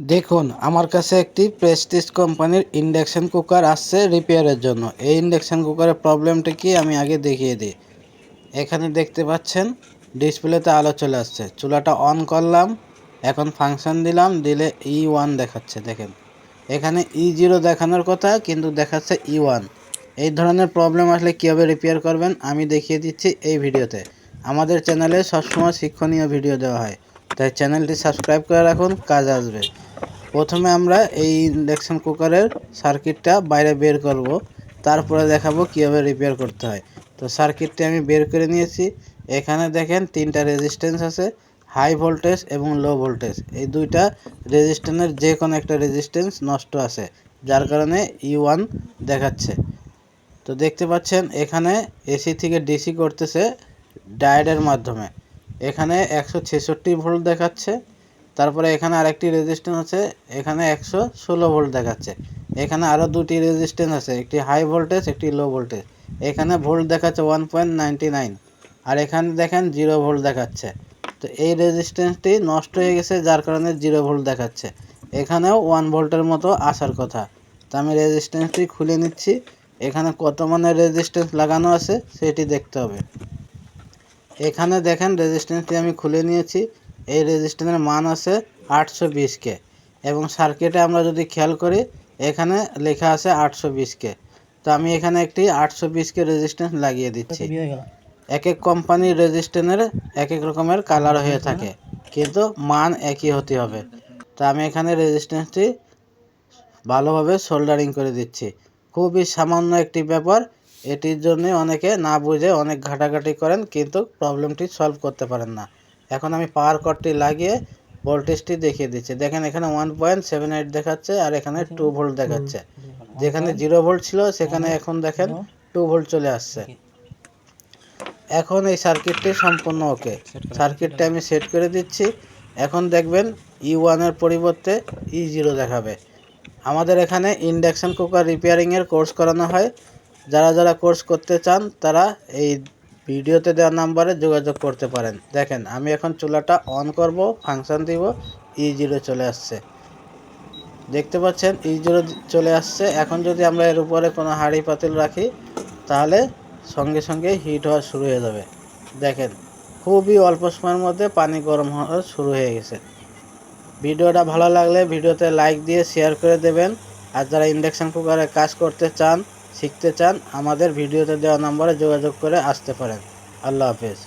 দেখুন, আমার কাছে একটি প্রেস্টিজ কোম্পানির ইন্ডাকশান কুকার আসছে রিপেয়ারের জন্য। এই ইন্ডাকশন কুকারের প্রবলেমটা কি আমি আগে দেখিয়ে দিই। এখানে দেখতে পাচ্ছেন, ডিসপ্লেতে আলো চলে আসছে। চুলাটা অন করলাম, এখন ফাংশন দিলাম, দিলে ই ওয়ান দেখাচ্ছে, দেখেন। এখানে ই জিরো দেখানোর কথা, কিন্তু দেখাচ্ছে ই ওয়ান এই ধরনের প্রবলেম আসলে কীভাবে রিপেয়ার করবেন, আমি দেখিয়ে দিচ্ছি এই ভিডিওতে। আমাদের চ্যানেলে সবসময় শিক্ষণীয় ভিডিও দেওয়া হয়, তাই চ্যানেলটি সাবস্ক্রাইব করে রাখুন, কাজ আসবে। প্রথমে আমরা এই ইন্ডাকশন কুকারের সার্কিটটা বাইরে বের করব। তারপরে দেখাবো কীভাবে রিপেয়ার করতে হয়। তো সার্কিটটি আমি বের করে নিয়েছি। এখানে দেখেন তিনটা রেজিস্ট্যান্স আছে হাই ভোল্টেজ এবং লো ভোল্টেজ এই দুইটা রেজিস্ট্যান্সের যে কোনো একটা রেজিস্ট্যান্স নষ্ট আছে, যার কারণে ই ওয়ান দেখাচ্ছে। তো দেখতে পাচ্ছেন, এখানে এসি থেকে ডিসি করতেছে ডায়োডের মাধ্যমে। এখানে একশো ছেষট্টি ভোল্ট দেখাচ্ছে। তারপরে এখানে আরেকটি রেজিস্ট্যান্স আছে, এখানে একশো ষোলো ভোল্ট দেখাচ্ছে। এখানে আরও দুটি রেজিস্ট্যান্স আছে, একটি হাই ভোল্টেজ একটি লো ভোল্টেজ এখানে ভোল্ট দেখাচ্ছে ওয়ান পয়েন্ট নাইনটি নাইন আর এখানে দেখেন জিরো ভোল্ট দেখাচ্ছে। তো এই রেজিস্ট্যান্সটি নষ্ট হয়ে গেছে, যার কারণে জিরো ভোল্ট দেখাচ্ছে। এখানেও ওয়ান ভোল্টের মতো আসার কথা। তো আমি রেজিস্ট্যান্সটি খুলে নিচ্ছি। এখানে কত মানের রেজিস্ট্যান্স লাগানো আছে, সেটি দেখতে হবে। এখানে দেখেন রেজিস্ট্যান্সটি আমি খুলে নিয়েছি। এই রেজিস্ট্যান্সের মান আছে আটশো বিশকে এবং সার্কিটে আমরা যদি খেয়াল করি এখানে লেখা আছে আটশো বিশকে তো আমি এখানে একটি আটশো বিশকে রেজিস্ট্যান্স লাগিয়ে দিচ্ছি। এক এক কোম্পানির রেজিস্ট্যান্সের এক এক রকমের কালার হয়ে থাকে কিন্তু মান একই হতে হবে। তো আমি এখানে রেজিস্ট্যান্সটি ভালোভাবে সোল্ডারিং করে দিচ্ছি। খুবই সামান্য একটি ব্যাপার এটির জন্য অনেকে না বুঝে অনেক ঘাটাঘাটি করেন কিন্তু প্রবলেমটি সলভ করতে পারেন না। এখন আমি পাওয়ার কটটি লাগিয়ে ভোল্টেজটি দেখিয়ে দিচ্ছি। দেখেন এখানে ওয়ান পয়েন্ট সেভেন এইট দেখাচ্ছে আর এখানে টু ভোল্ট দেখাচ্ছে। যেখানে জিরো ভোল্ট ছিল সেখানে এখন দেখেন টু ভোল্ট চলে আসছে। এখন এই সার্কিটটি সম্পূর্ণ ওকে সার্কিটটা আমি সেট করে দিচ্ছি। এখন দেখবেন ই ওয়ানের পরিবর্তে ই জিরো দেখাবে। আমাদের এখানে ইন্ডাকশান কুকার রিপেয়ারিংয়ের কোর্স করানো হয়। যারা যারা কোর্স করতে চান তারা এই ভিডিওতে দেওয়া নাম্বারে যোগাযোগ করতে পারেন। দেখেন, আমি এখন চুলাটা অন করব ফাংশন দিব ই জিরো চলে আসছে। দেখতে পাচ্ছেন ই জিরো চলে আসছে। এখন যদি আমরা এর উপরে কোনো হাঁড়ি পাতিল রাখি, তাহলে সঙ্গে সঙ্গে হিট হওয়া শুরু হয়ে যাবে। দেখেন, খুবই অল্প সময়ের মধ্যে পানি গরম হওয়া শুরু হয়ে গেছে। ভিডিওটা ভালো লাগলে ভিডিওতে লাইক দিয়ে শেয়ার করে দেবেন। আর যারা ইন্ডাকশান কুকারে কাজ করতে চান শিখতে চান আমাদের ভিডিওতে দেওয়া নম্বরে যোগাযোগ করে আসতে পারেন। আল্লাহ হাফেজ।